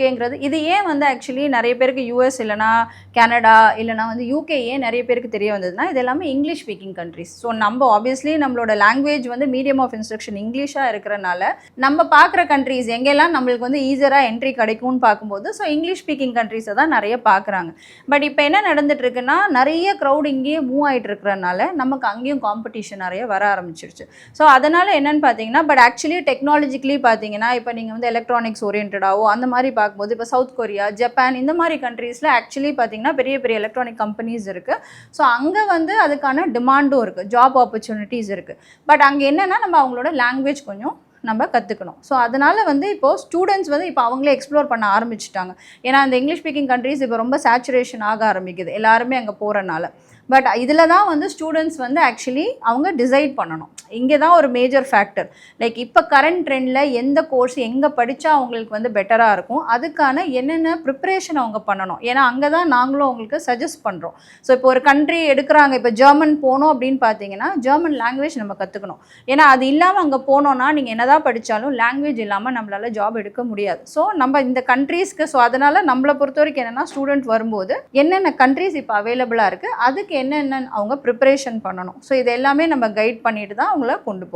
கேங்கிறது. இது ஏன் வந்து ஆக்சுவலி நிறைய பேருக்கு யூஎஸ் இல்லைனா கனடா இல்லைனா வந்து யூகே ஏன் நிறைய பேருக்கு தெரிய வந்ததுன்னா இது எல்லாமே இங்கிலீஷ் ஸ்பீக்கிங் கண்ட்ரிஸ் ஸோ நம்ம ஆப்வியஸ்லி நம்மளோட லாங்குவேஜ் வந்து மீடியம் ஆஃப் இன்ஸ்ட்ரக்ஷன் இங்கிலீஷாக இருக்கிறனால நம்ம பார்க்குற கண்ட்ரிஸ் எங்கெல்லாம் நம்மளுக்கு வந்து ஈஸியராக என்ட்ரி கிடைக்கும்னு பார்க்கும்போது ஸோ இங்கிலீஷ் ஸ்பீக்கிங் கண்ட்ரிஸை தான் நிறைய பார்க்குறாங்க. பட் இப்போ என்ன நடந்துட்டு இருக்குன்னா நிறைய க்ரௌட் இங்கேயே மூவ் ஆகிட்டு இருக்கிறனால நமக்கு அங்கேயும் காம்படிஷன் நிறைய வர ஆரம்பிச்சிருச்சு. ஸோ அதனால் என்னென்னு பார்த்தீங்கன்னா பட் ஆக்சுவலி டெக்னாலஜிக்கலி பார்த்தீங்கன்னா இப்போ நீங்கள் வந்து எலக்ட்ரானிக்ஸ் ஓரியன்டாவோ அந்த மாதிரி பார்க்கும்போது இப்போ சவுத் கொரியா ஜப்பான் இந்த மாதிரி கண்ட்ரீஸில் ஆக்சுவலி பார்த்திங்கன்னா பெரிய பெரிய எலக்ட்ரானிக் கம்பெனிஸ் இருக்குது ஸோ அங்கே வந்து அதுக்கான டிமாண்டும் இருக்குது ஜாப் ஆப்பர்ச்சுனிட்டிஸ் இருக்குது பட் அங்கே என்னென்னா நம்ம அவங்களோட லாங்குவேஜ் கொஞ்சம் நம்ம கற்றுக்கணும் ஸோ அதனால் வந்து இப்போது ஸ்டூடெண்ட்ஸ் வந்து இப்போ அவங்களே எக்ஸ்ப்ளோர் பண்ண ஆரம்பிச்சிட்டாங்க. ஏன்னா அந்த இங்கிலீஷ் ஸ்பீக்கிங் கண்ட்ரீஸ் இப்போ ரொம்ப சேச்சுரேஷன் ஆக ஆரம்பிக்குது எல்லாருமே அங்கே போகிறனால பட் இதில் தான் வந்து ஸ்டூடெண்ட்ஸ் வந்து ஆக்சுவலி அவங்க டிசைட் பண்ணணும். இங்கே தான் ஒரு மேஜர் ஃபேக்டர் லைக் இப்போ கரண்ட் ட்ரெண்டில் எந்த கோர்ஸ் எங்கே படித்தா அவங்களுக்கு வந்து பெட்டராக இருக்கும்? அதுக்கான என்னென்ன ப்ரிப்பரேஷன் அவங்க பண்ணணும்? ஏன்னா அங்கே தான் நாங்களும் அவங்களுக்கு சஜஸ்ட் பண்ணுறோம் ஸோ இப்போ ஒரு கண்ட்ரி எடுக்கிறாங்க. இப்போ ஜெர்மன் போனோம் அப்படின்னு பார்த்தீங்கன்னா ஜெர்மன் லாங்குவேஜ் நம்ம கற்றுக்கணும் ஏன்னா அது இல்லாமல் அங்கே போனோன்னா நீங்கள் என்னதான் படித்தாலும் லாங்குவேஜ் இல்லாமல் நம்மளால் ஜாப் எடுக்க முடியாது. ஸோ நம்ம இந்த கண்ட்ரீஸ்க்கு ஸோ அதனால் நம்மளை பொறுத்த வரைக்கும் என்னென்னா ஸ்டூடெண்ட் வரும்போது என்னென்ன கண்ட்ரீஸ் இப்போ அவைலபிளாக இருக்குது அதுக்கு என்னென்ன அவங்க ப்ரிப்பரேஷன் பண்ணணும்? ஸோ இது எல்லாமே நம்ம கைட் பண்ணிட்டு தான் அவங்கள கொண்டு போகிறோம்